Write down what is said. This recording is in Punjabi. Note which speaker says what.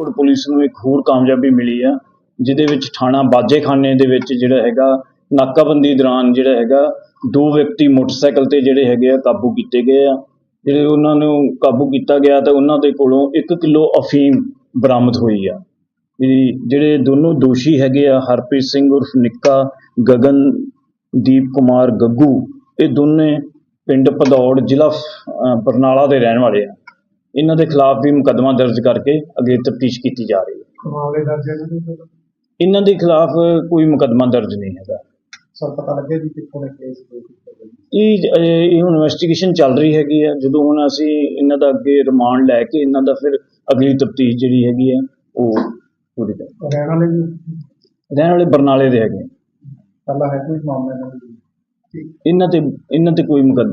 Speaker 1: ਫਰੀਦਕੋਟ ਪੁਲਿਸ ਨੂੰ ਇੱਕ ਹੋਰ ਕਾਮਯਾਬੀ ਮਿਲੀ ਆ, ਜਿਹਦੇ ਵਿੱਚ ਥਾਣਾ ਬਾਜੇਖਾਨੇ ਦੇ ਵਿੱਚ ਜਿਹੜਾ ਹੈਗਾ, ਨਾਕਾਬੰਦੀ ਦੌਰਾਨ ਜਿਹੜਾ ਹੈਗਾ, ਦੋ ਵਿਅਕਤੀ ਮੋਟਰਸਾਈਕਲ ਤੇ ਜਿਹੜੇ ਹੈਗੇ ਆ, ਕਾਬੂ ਕੀਤੇ ਗਏ ਆ। ਜਿਹੜੇ ਉਹਨਾਂ ਨੂੰ ਕਾਬੂ ਕੀਤਾ ਗਿਆ ਤਾਂ ਉਹਨਾਂ ਦੇ ਕੋਲੋਂ 1 ਕਿਲੋ ਅਫੀਮ ਬਰਾਮਦ ਹੋਈ ਆ। ਜਿਹੜੇ ਦੋਨੋਂ ਦੋਸ਼ੀ ਹੈਗੇ ਆ, ਹਰਪ੍ਰੀਤ ਸਿੰਘ ਉਰਫ ਨਿੱਕਾ, ਗਗਨ, ਦੀਪ ਕੁਮਾਰ, ਗੱਗੂ, ਇਹ ਦੋਨੇ ਪਿੰਡ ਭਦੌੜ ਜ਼ਿਲ੍ਹਾ ਬਰਨਾਲਾ ਦੇ ਰਹਿਣ ਵਾਲੇ ਆ। ਇਹਨਾਂ ਦੇ ਖਿਲਾਫ ਵੀ ਮੁਕੱਦਮਾ ਦਰਜ ਕਰਕੇ ਅੱਗੇ ਤਫਤੀਸ਼ ਕੀਤੀ ਜਾ ਰਹੀ ਹੈ।
Speaker 2: ਮਾਮਲੇ ਦਰਜ ਹੈ ਇਹਨਾਂ ਦੇ
Speaker 1: ਇਹਨਾਂ ਦੇ ਖਿਲਾਫ ਕੋਈ ਮੁਕੱਦਮਾ ਦਰਜ ਨਹੀਂ ਹੈਗਾ।
Speaker 2: ਸਰ ਪਤਾ ਲੱਗਿਆ ਜੀ ਕਿੱਥੋਂ ਨੇ ਕੇਸ
Speaker 1: ਇਹ ਅਹ, ਇਹ ਹੁਣ ਇਨਵੈਸਟੀਗੇਸ਼ਨ ਚੱਲ ਰਹੀ ਹੈਗੀ ਆ ਜਦੋਂ ਹੁਣ ਅਸੀਂ ਇਹਨਾਂ ਦਾ ਅੱਗੇ ਰਿਮਾਂਡ ਲੈ ਕੇ ਇਹਨਾਂ ਦਾ ਫਿਰ ਅਗਲੀ ਤਫਤੀਸ਼ ਜਿਹੜੀ ਹੈਗੀ ਆ ਉਹ ਪੂਰੀ ਕਰ
Speaker 2: ਰਹਿਣ ਵਾਲੇ
Speaker 1: ਰਹਿਣ ਵਾਲੇ ਬਰਨਾਲੇ ਦੇ ਹੈਗੇ। ਆ।
Speaker 2: ਪਹਿਲਾਂ ਹੈ ਕੋਈ ਮਾਮਲਾ ਦੇ?
Speaker 1: ਇਹਨਾਂ ਤੇ ਇਹਨਾਂ ਤੇ ਕੋਈ ਮੁਕੱਦਮਾ